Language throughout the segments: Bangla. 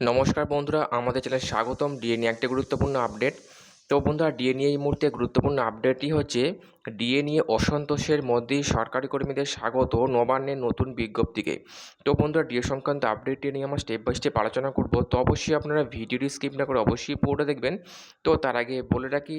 নমস্কার বন্ধুরা, আমাদের চ্যানেল স্বাগতম। ডিএনএ নিয়ে একটি গুরুত্বপূর্ণ আপডেট। তো বন্ধুরা ডিএ নিয়ে এই মুহূর্তে গুরুত্বপূর্ণ আপডেটটি হচ্ছে ডিএনএ অসন্তোষের মধ্যেই সরকারি কর্মীদের স্বাগত নবান্নের নতুন বিজ্ঞপ্তিকে। তো বন্ধুরা ডিএ সংক্রান্ত আপডেটটি নিয়ে আমরা স্টেপ বাই স্টেপ আলোচনা করব। তো অবশ্যই আপনারা ভিডিওটি স্কিপ না করে অবশ্যই পুরোটা দেখবেন। তো তার আগে বলে রাখি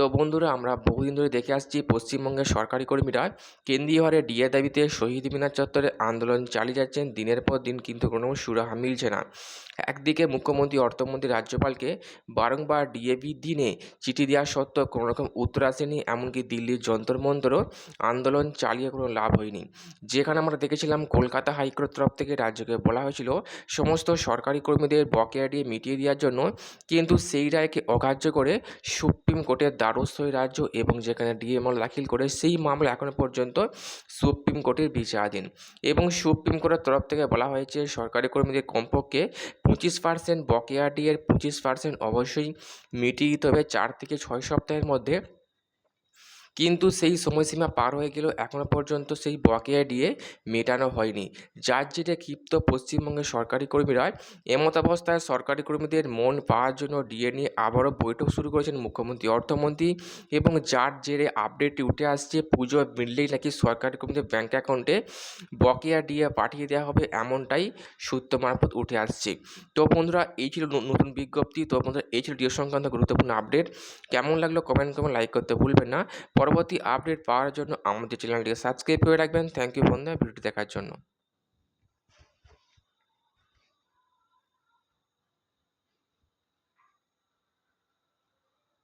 তো বন্ধুরা, আমরা বহুদিন ধরে দেখে আসছি পশ্চিমবঙ্গের সরকারি কর্মীরা কেন্দ্রীয় হারে ডিএ দাবিতে শহীদ মিনার চত্বরে আন্দোলন চালিয়ে যাচ্ছেন। দিনের পর দিন কিন্তু কোনো সুরাহা মিলছে না। একদিকে মুখ্যমন্ত্রী, অর্থমন্ত্রী রাজ্যপালকে বারংবার ডিএ দিনে চিঠি দেওয়া সত্ত্বেও কোনো রকম উত্তর আসেনি, এমনকি দিল্লির যন্তর মন্তরও আন্দোলন চালিয়ে কোনো লাভ হয়নি। যেখানে আমরা দেখেছিলাম, কলকাতা হাইকোর্ট তরফ থেকে রাজ্যকে বলা হয়েছিল, সমস্ত সরকারি কর্মীদের বকেয়া দিয়ে মিটিয়ে দেওয়ার জন্য, কিন্তু সেই রায়কে অগ্রাহ্য করে সুপ্রিম কোর্টের দ্বারস্থ হয়ে রাজ্য এবং যেখানে ডিএমএল দাখিল করে সেই মামলা এখনও পর্যন্ত সুপ্রিম কোর্টের বিচারাধীন। এবং সুপ্রিম কোর্টের তরফ থেকে বলা হয়েছে, সরকারি কর্মীদের কমপক্ষে পঁচিশ পার্সেন্ট বকেয়া ডিএর পঁচিশ পার্সেন্ট অবশ্যই মিটিয়ে দিতে হবে। চার থেকে ছয় সপ্তাহের মধ্যে কিন্তু সেই সময়সীমা পার হয়ে গেলেও এখনও পর্যন্ত সেই বকেয়া দিয়ে মেটানো হয়নি। যার জেরে ক্ষিপ্ত পশ্চিমবঙ্গের সরকারি কর্মীরা এমত অবস্থায় সরকারি কর্মীদের মন পাওয়ার জন্য ডিএ নিয়ে আবারও বৈঠক শুরু করেছেন মুখ্যমন্ত্রী, অর্থমন্ত্রী এবং যার জেরে আপডেটটি উঠে আসছে পুজো মিললেই নাকি সরকারি কর্মীদের ব্যাঙ্ক অ্যাকাউন্টে বকেয়া ডিএ পাঠিয়ে দেওয়া হবে এমনটাই সূত্র মারফত উঠে আসছে। তো বন্ধুরা, এই ছিল নতুন বিজ্ঞপ্তি। তো বন্ধুরা, এই ছিল ডিএ সংক্রান্ত গুরুত্বপূর্ণ আপডেট। কেমন লাগল কমেন্ট করবেন লাইক করতে ভুলবেন না। পরবর্তী আপডেট পাওয়ার জন্য আমাদের চ্যানেলটিকে সাবস্ক্রাইব করে রাখবেন। থ্যাংক ইউ বন্ধুরা, ভিডিওটি দেখার জন্য।